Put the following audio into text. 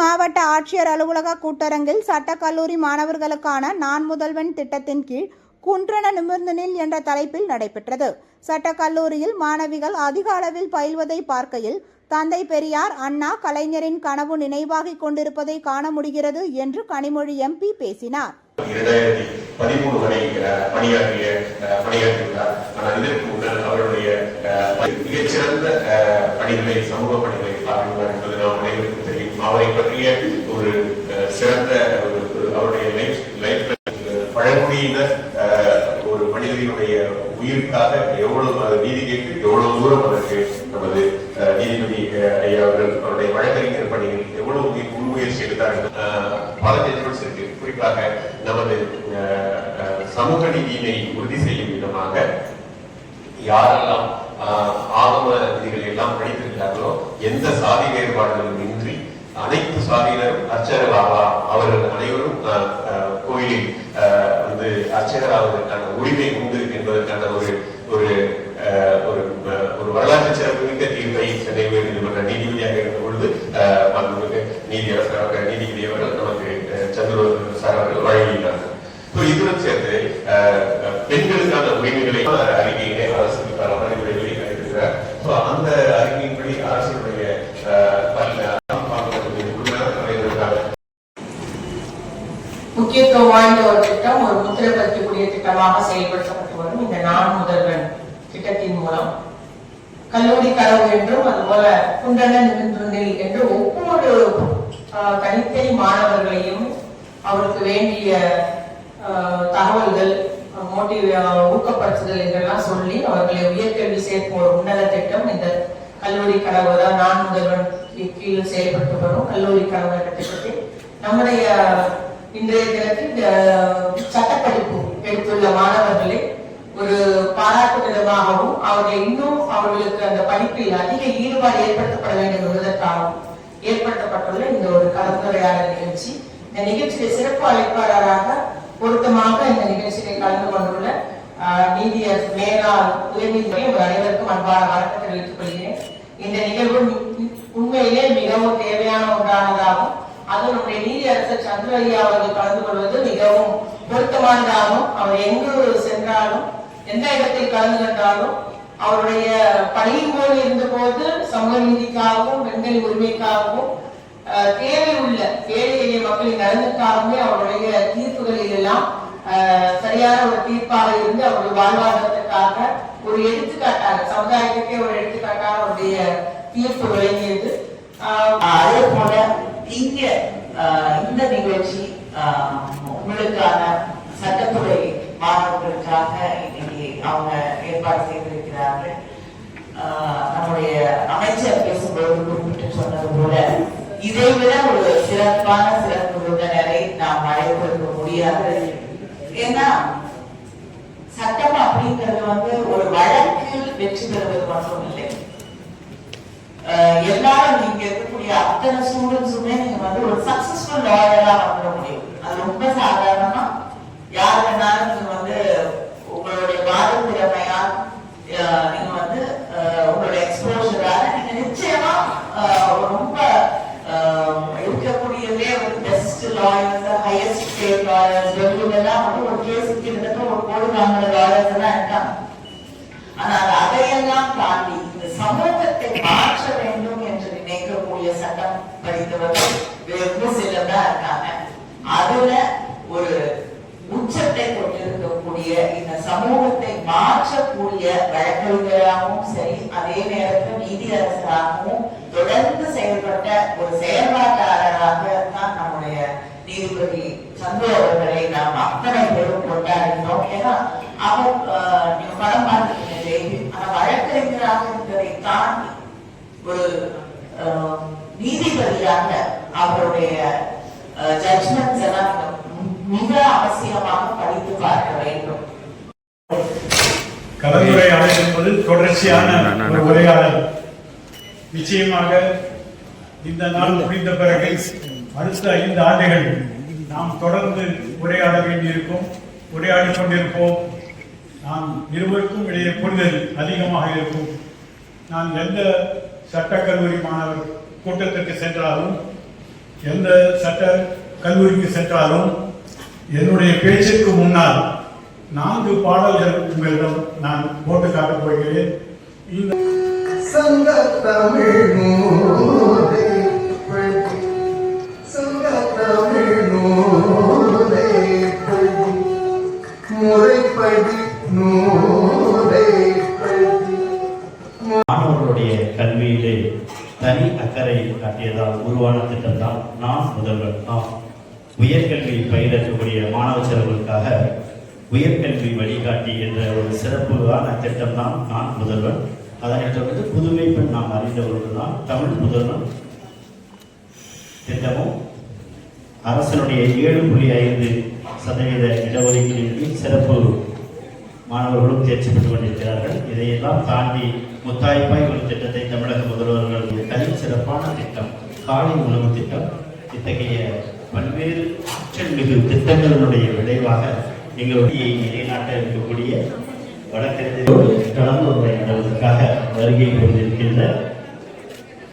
மாவட்ட ஆட்சியர் அலுவலக கூட்டரங்கில் சட்டக்கல்லூரி மாணவர்களுக்கான நான் முதல்வன் திட்டத்தின் கீழ் குன்றன நிமிர்ந்தனில் என்ற தலைப்பில் நடைபெற்றது. சட்டக்கல்லூரியில் மாணவிகள் அதிக அளவில் பயில்வதை பார்க்கையில் தந்தை பெரியார் அண்ணா கலைஞரின் கனவு நினைவாகிக் கொண்டிருப்பதை காண முடிகிறது என்று கனிமொழி எம்பி பேசினார். பணியாற்றிய அவரை பற்றிய ஒரு சிறந்த ஒரு அவருடைய லைஃப் லைஃப் பழங்குடியினர் ஒரு மனிதனுடைய உயிருக்காக எவ்வளவு அது நீதி கேட்டு எவ்வளவு தூரம் அதற்கு நமது நீதிபதி ஐயா அவர்கள் அவருடைய வழக்கறிஞர் பணியில் எவ்வளவு முய- முன்முயற்சி எடுத்தார் பல ஜட்ஜ்மெண்ட்ஸ் இருக்கு குறிப்பாக நமது சமூக நீதியினை உறுதி செய்யும் விதமாக யாரெல்லாம் ஆஹ், ஆகம விதிகளை எல்லாம் படித்திருக்கிறார்களோ எந்த சாதி வேறுபாடுகளும் அர்ச்சகர் பாபா அவர்கள் அனைவரும் கோயிலில் வந்து அர்ச்சகராவதற்கான உரிமை உண்டு என்பதற்கான ஒரு ஒரு ஒரு ஆஹ், ஒரு வரலாற்று சிறப்புமிக்க தீர்ப்பை சென்னை உயர்நீதிமன்ற நீதிபதியாக இருந்த பொழுது நீதியரசராக ஒரு திட்டமாக செயல்படுத்தப்பட்டு வரும் இந்த நான் முதல்வன் திட்டத்தின் மூலம். கல்லூரி கனவு என்றும் அதுபோல குண்டன நிமிர்ந்திருந்தில் என்று ஒவ்வொரு ஆஹ், தனித்தனி மாணவர்களையும் அவருக்கு வேண்டிய ஆஹ், தகவல்கள் மோட்டிவ் ஊக்கப்படுத்துதல் என்றெல்லாம் சொல்லி அவர்களை உயர்கல்வி சேர்க்கும் ஒரு உன்னத திட்டம் இந்த கல்லூரி கனவு தான் நான் முதல்வன் கீழே கீழ் செயல்பட்டு வரும். கல்லூரி கனவு என்ற திட்டத்தை நம்முடைய இன்றைய தினத்தில் சட்டப்படிப்பு எடுத்துள்ள மாணவர்களை ஒரு பாராட்டு விதமாகவும் அவர்களை இன்னும் அவர்களுக்கு அந்த படிப்பில் அதிக ஈடுபாடு ஏற்படுத்தப்பட வேண்டும் என்பதற்காகவும் ஏற்படுத்தப்பட்டுள்ள இந்த ஒரு கலந்துரையாடல் நிகழ்ச்சி. இந்த நிகழ்ச்சியை சிறப்பு அழைப்பாளராக பொருத்தமாக இந்த நிகழ்ச்சியை கலந்து கொண்டுள்ள நீதியர் மேலாள் உயர்நீதிமன்றம் உங்கள் அனைவருக்கும் அன்பான வணக்கம் தெரிவித்துக் கொள்கிறேன். இந்த நிகழ்வு உண்மையிலே மிகவும் தேவையான ஒன்றானதாகும். அதனுடைய நம்முடைய நீதியரசர் சந்திர ஐயா அவர்கள் கலந்து கொள்வது மிகவும் பொருத்தமானதாகும். அவர் எங்கு சென்றாலும் எந்த இடத்தில் கலந்து கொண்டாலும் அவருடைய பணியின் போது இருந்தபோது சமூக நீதிக்காகவும் பெண்களின் உரிமைக்காகவும் தேவை உள்ள ஏழை எளிய மக்களின் நலனுக்காகவே அவருடைய தீர்ப்புகளில் எல்லாம் அஹ், சரியான ஒரு தீர்ப்பாக இருந்து அவருடைய வாழ்வாதாரத்துக்காக ஒரு எடுத்துக்காட்டாக சமுதாயத்துக்கே ஒரு எடுத்துக்காட்டாக அவருடைய தீர்ப்பு விளங்கியது ஆஹ் அதே போல இங்க இந்த நிகழ்ச்சி உங்களுக்கான சட்டத்துறை மாணவர்களுக்காக இன்னைக்கு அவங்க ஏற்பாடு செய்திருக்கிறார்கள். நம்முடைய அமைச்சர் பேசும்போது குறிப்பிட்டு சொன்னது போல இதை விட ஒரு சிறப்பான சிறப்பு விருந்தினரை நாம் அழைத்திருக்க முடியாது. ஏன்னா சட்டம் அப்படிங்கிறது வந்து ஒரு வழக்கில் வெற்றி பெறுவது மட்டும் இல்லை எல்லாரும் நீங்க இருக்கக்கூடிய அத்தனை ஸ்டூடெண்ட்ஸுமே நீங்க வந்து ஒரு சக்சஸ்ஃபுல் லாயரா வந்துட முடியும். அது ரொம்ப சாதாரணமா யார் வேணாலும் நீங்க வந்து உங்களுடைய வாத திறமையால் நீங்க வந்து உங்களுடைய எக்ஸ்போஷரால நீங்க நிச்சயமா ரொம்ப இருக்கக்கூடியதே ஒரு best lawyers highest state lawyers வெளியிலலாம் வந்து ஒரு கேஸுக்கு கிட்டத்தட்ட ஒரு கோடி வாங்குற லாயர்ஸ் எல்லாம் இருக்காங்க. ஆனா அதையெல்லாம் தாண்டி சமூகத்தை மாற்ற வேண்டும் என்று நினைக்கக்கூடிய சட்டம் படித்தவர்கள் வெறும் சிலர் தான் இருக்காங்க. அதுல ஒரு உச்சத்தை கொண்டிருக்கக்கூடிய இந்த சமூகத்தை மாற்றக்கூடிய வழக்கறிஞராகவும் சரி அதே நேரத்தில் நீதி அரசராகவும் தொடர்ந்து செயல்பட்ட ஒரு செயல்பாட்டாளராக தான் நம்முடைய நீதிபதி சந்து அவர்களை நாம் அத்தனை பேரும் கொண்டாடினோம். ஏன்னா அவர் படம் வழக்கறிஞராக இருந்ததை தாண்டி ஒரு நீதிபதியாக அவருடைய ஜட்மெண்ட்ஸ் எல்லாம் மிக அவசியமாக படித்து பார்க்க வேண்டும். கலந்துரையாடல் என்பது தொடர்ச்சியான ஒரு உரையாடல். நிச்சயமாக இந்த நாள் முடிந்த பிறகு அடுத்த ஐந்து ஆண்டுகள் நாம் தொடர்ந்து உரையாட வேண்டியிருக்கும் உரையாடிக் கொண்டிருப்போம். நாம் இருவருக்கும் இடையே புரிதல் அதிகமாக இருக்கும். நான் எந்த சட்டக்கல்லூரி மாணவர் கூட்டத்திற்கு சென்றாலும் எந்த சட்ட கல்லூரிக்கு சென்றாலும் என்னுடைய பேச்சுக்கு முன்னால் நான்கு பாடல்கள் உங்களிடம் நான் போட்டு காட்டப் போகிறேன். இந்த சங்க தமிழ் கல்வியிலே தனி அக்கறை காட்டியதால் உருவான திட்டம் தான் நான் முதல்வர். நாம் உயர்கல்வி பயிலக்கூடிய மாணவ செலவுகளுக்காக உயர்கல்வி வழிகாட்டி என்ற ஒரு சிறப்பான திட்டம் தான் நான் முதல்வன் அதனை தொடர்ந்து புதுமை பெண் நாம் அறிந்தவர்கள் தான் தமிழ் முதல்வன் திட்டமும் அரசனுடைய ஏழு புள்ளி ஐந்து சதவீத இடஒதுக்கீடு சிறப்பு மாணவர்களும் தேர்ச்சி பெற்று கொண்டிருக்கிறார்கள். இதையெல்லாம் தாண்டி முத்தாய்ப்பாய் ஒரு திட்டத்தை தமிழக முதல்வர்கள் தனி சிறப்பான திட்டம் காலை உணவு திட்டம். இத்தகைய பல்வேறு ஆற்றல் மிகு திட்டங்களினுடைய விளைவாக எங்களுடைய நிலைநாட்ட இருக்கக்கூடிய வழக்கறிஞரோடு கலந்துரையாடுவதற்காக வருகை கொண்டிருக்கின்ற